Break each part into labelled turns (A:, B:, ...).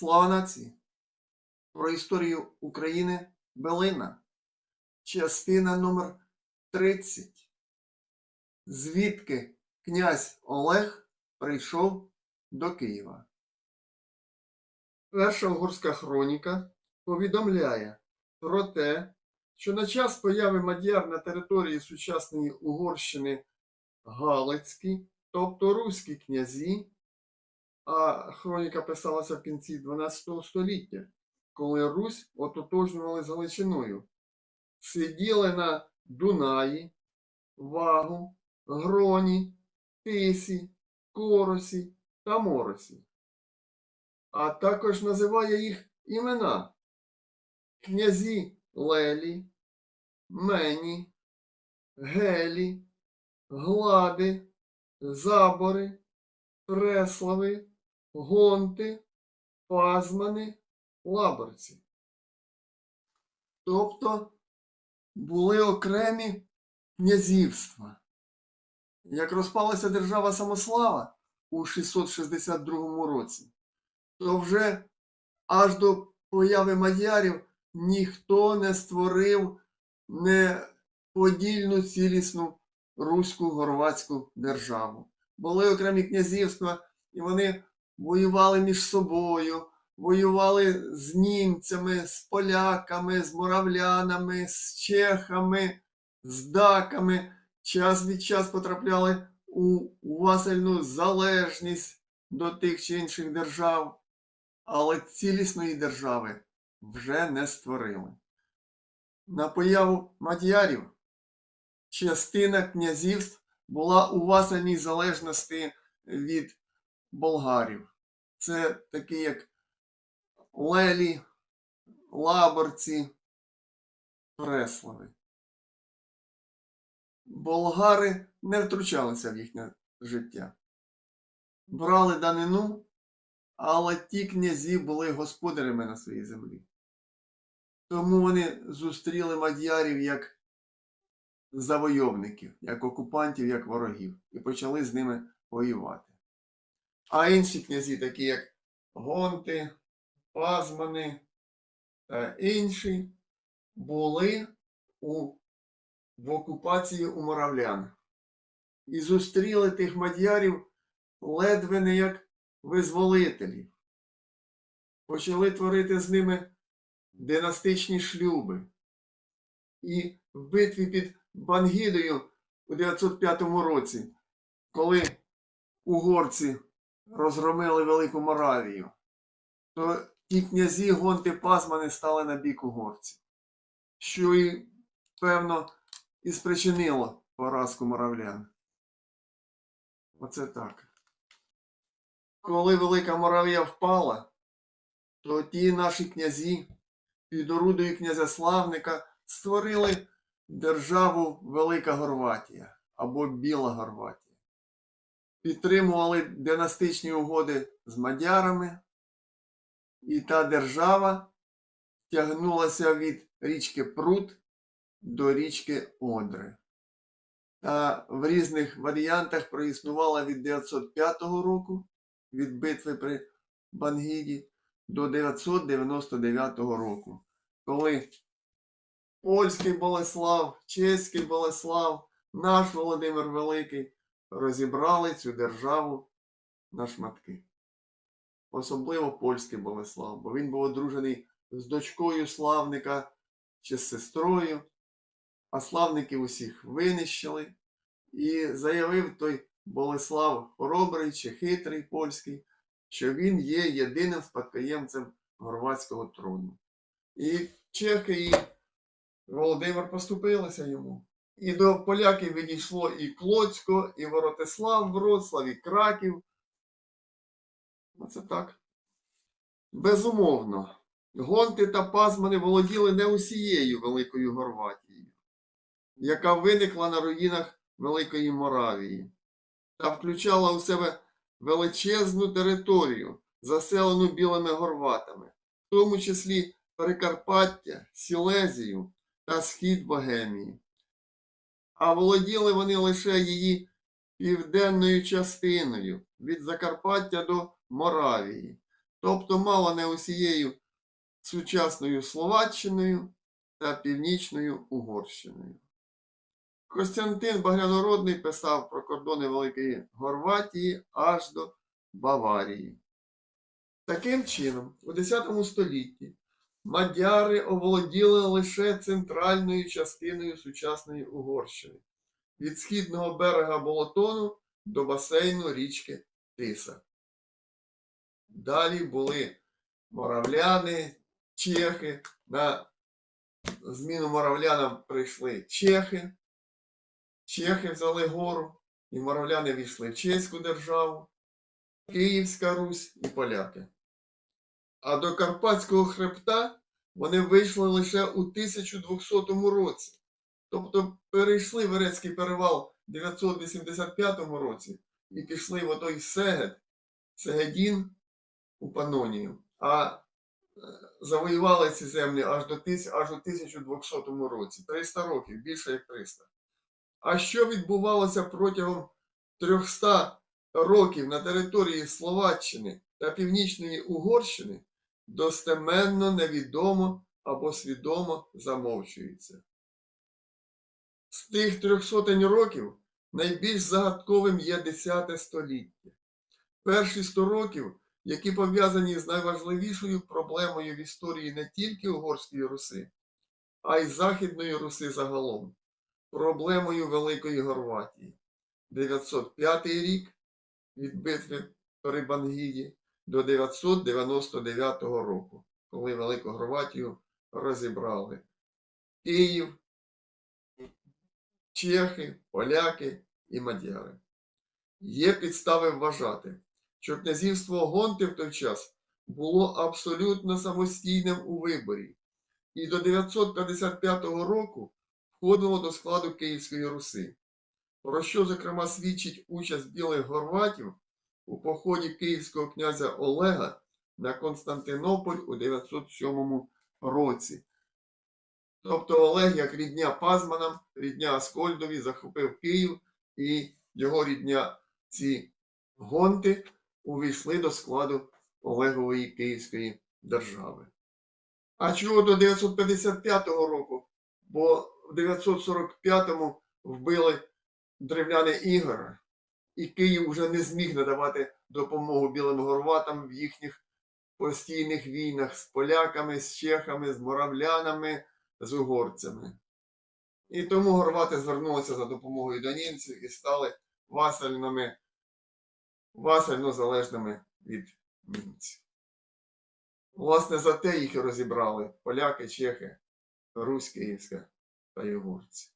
A: Слава нації! Про історію України Белина. Частина номер 30. Звідки князь Олег прийшов до Києва. Перша угорська хроніка повідомляє про те, що на час появи мадяр на території сучасної Угорщини Галицькі, тобто руські князі, а хроніка писалася в кінці 12 століття, коли Русь ототожнювали з Галичиною, сиділи на Дунаї, Вагу, Гроні, Тисі, Коросі та Моросі, а також називає їх імена князі Лелі, Мені, Гелі, Глади, Забори, Преслави, Гонти, Пазмани, Лаборці. Тобто були окремі князівства. Як розпалася держава Самослава у 662 році, то вже аж до появи мадярів ніхто не створив неподільну цілісну руську горватську державу. Були окремі князівства, і вони воювали між собою, воювали з німцями, з поляками, з муравлянами, з чехами, з даками. Час від час потрапляли у васальну залежність до тих чи інших держав, але цілісної держави вже не створили. На появу мадярів частина князівств була у васальній залежності від болгарів. Це такі як Лелі, Лаборці, Преслави. Болгари не втручалися в їхнє життя. Брали данину, але ті князі були господарями на своїй землі. Тому вони зустріли мадярів як завойовників, як окупантів, як ворогів, і почали з ними воювати. А інші князі, такі як Гонти, Пазмани та інші, були у, в окупації у моравлян. І зустріли тих мадярів ледве не як визволителів. Почали творити з ними династичні шлюби. І в битві під Бангідою у 905 році, коли угорці розгромили Велику Моравію, то ті князі Гонти Пазмани стали на бік угорців, що і, певно, і спричинило поразку моравлян. Оце так. Коли Велика Моравія впала, то ті наші князі під орудою князя Славника створили державу Велика Горватія або Біла Горватія. Підтримували династичні угоди з мадярами, і та держава тягнулася від річки Прут до річки Одри. Та в різних варіантах проіснувала від 905 року від битви при Бангіді до 999 року, коли польський Болеслав, чеський Болеслав, наш Володимир Великий розібрали цю державу на шматки. Особливо польський Болеслав, бо він був одружений з дочкою славника чи з сестрою, а славників усіх винищили. І заявив той Болеслав хоробрий чи хитрий польський, що він є єдиним спадкоємцем горватського трону. І чехи і Володимир поступилися йому. І до поляків відійшло і Клоцько, і Воротислав, Вроцлав, і Краків. Оце так. Безумовно, гонти та пазмани володіли не усією Великою Горватією, яка виникла на руїнах Великої Моравії, та включала у себе величезну територію, заселену білими горватами, в тому числі Прикарпаття, Сілезію та схід Богемії. А володіли вони лише її південною частиною від Закарпаття до Моравії, тобто мало не усією сучасною Словаччиною та Північною Угорщиною. Костянтин Багрянородний писав про кордони Великої Горватії аж до Баварії. Таким чином, у X столітті мадяри оволоділи лише центральною частиною сучасної Угорщини від східного берега Болотону до басейну річки Тиса. Далі були моравляни, чехи. На зміну моравлянам прийшли чехи. Чехи взяли гору, і моравляни війшли в чеську державу, Київська Русь і поляки. А до Карпатського хребта вони вийшли лише у 1200 році. Тобто перейшли Верецький перевал в 985 році і пішли в отой Сегед, Сегедін у Панонію. А е, завоювали ці землі аж до аж у 1200 році. 300 років, більше як 300. А що відбувалося протягом 300 років на території Словаччини та Північної Угорщини, достеменно невідомо або свідомо замовчується. З тих трьох сотень років найбільш загадковим є 10 століття. Перші 100 років, які пов'язані з найважливішою проблемою в історії не тільки Угорської Руси, а й Західної Руси загалом проблемою Великої Горватії. 905 рік від битви при Бангіді до 999 року, коли Велику Горватію розібрали. Київ, чехи, поляки і мадяри. Є підстави вважати, що князівство Гонти в той час було абсолютно самостійним у виборі і до 955 року входило до складу Київської Руси, про що, зокрема, свідчить участь білих горватів у поході київського князя Олега на Константинополь у 907 році. Тобто Олег, як рідня Пазманам, рідня Аскольдові, захопив Київ, і його рідня ці гонти увійшли до складу Олегової Київської держави. А чого до 955 року? Бо в 945-му вбили древляни Ігора, і Київ вже не зміг надавати допомогу білим горватам в їхніх постійних війнах з поляками, з чехами, з моравлянами, з угорцями. І тому горвати звернулися за допомогою до німців і стали васальними, васально залежними від німців. Власне, за те їх і розібрали поляки, чехи, Русь Київська та угорці.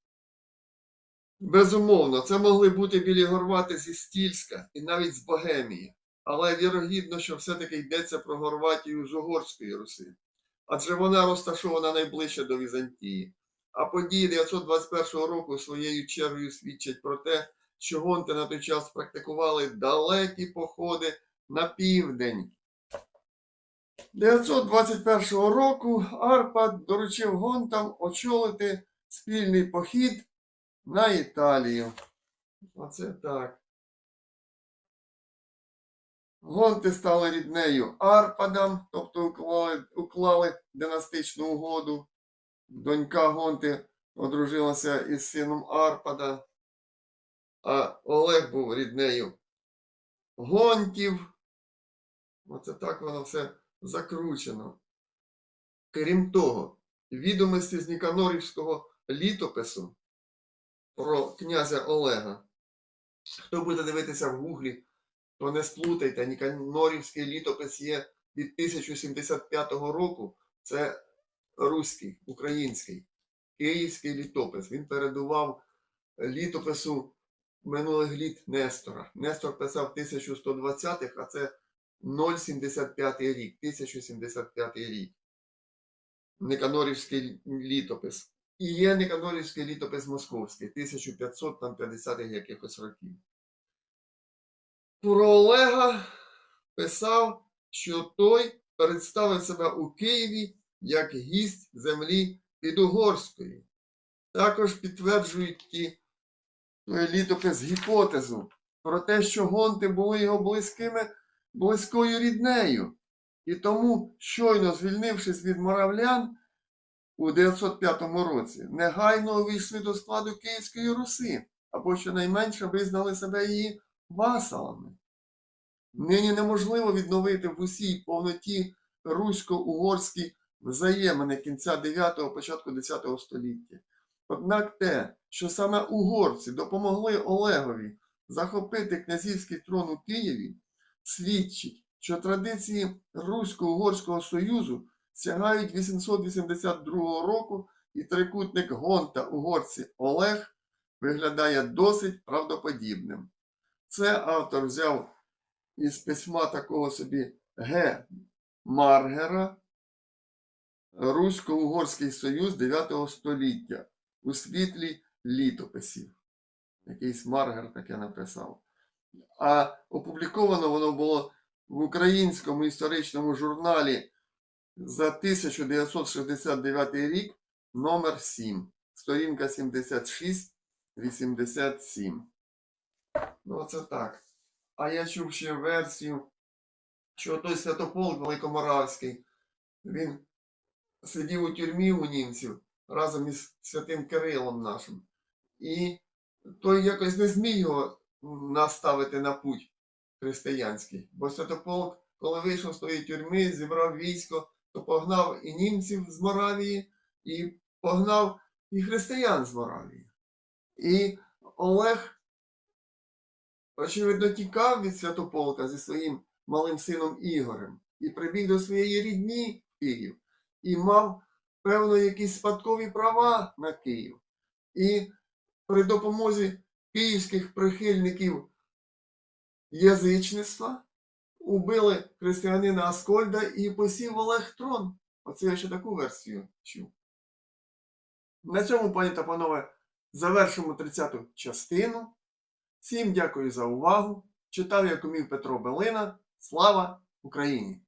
A: Безумовно, це могли бути білі горвати зі Стільська і навіть з Богемії, але вірогідно, що все-таки йдеться про Горватію з Угорської Руси, адже вона розташована найближче до Візантії. А події 921 року своєю чергою свідчать про те, що гонти на той час практикували далекі походи на південь. 921 року Арпад доручив гонтам очолити спільний похід на Італію. Оце так. Гонти стали ріднею Арпадам, тобто уклали, уклали династичну угоду. Донька Гонти одружилася із сином Арпада, а Олег був ріднею Гонтів. Оце так воно все закручено. Крім того, відомості з Ніканорівського літопису про князя Олега. Хто буде дивитися в гуглі, то не сплутайте, Ніканорівський літопис є від 1075 року. Це руський, український, київський літопис. Він передував літопису минулих літ Нестора. Нестор писав 1120-х, а це 075 рік, 1075 рік. Никанорівський літопис. І є Никанорівський літопис московський, 1550-х якихось років. Про Олега писав, що той представив себе у Києві як гість землі Підугорської. Також підтверджують ті літопис гіпотезу про те, що гонти були його близькими, близькою ріднею. І тому, щойно звільнившись від моравлян у 905 році, негайно увійшли до складу Київської Руси, або щонайменше визнали себе її васалами. Нині неможливо відновити в усій повноті русько-угорські взаємини кінця 9-го, початку 10 століття. Однак те, що саме угорці допомогли Олегові захопити князівський трон у Києві, свідчить, що традиції Русько-Угорського Союзу сягають 882 року, і трикутник Гонта угорці Олег виглядає досить правдоподібним. Це автор взяв із письма такого собі Г. Маргера, Русько-Угорський Союз 9 століття у світлі літописів. Якийсь Маргер таке написав. А опубліковано воно було в українському історичному журналі за 1969 рік, номер 7, сторінка 76-87. Ну, це так. А я чув ще версію, що той Святополк Великоморавський, він сидів у тюрмі у німців разом із святим Кирилом нашим. І той якось не зміг його наставити на путь християнський. Бо Святополк, коли вийшов з тої тюрми, зібрав військо, погнав і німців з Моравії, і погнав і християн з Моравії. І Олег, очевидно, тікав від Святополка зі своїм малим сином Ігорем і прибіг до своєї рідні Київ і мав, певно, якісь спадкові права на Київ. І при допомозі київських прихильників язичництва убили християнина Аскольда і посів Олег трон. Оце я ще таку версію чув. На цьому, пані та панове, завершимо 30-ту частину. Всім дякую за увагу. Читав Якомів Петро Белина. Слава Україні!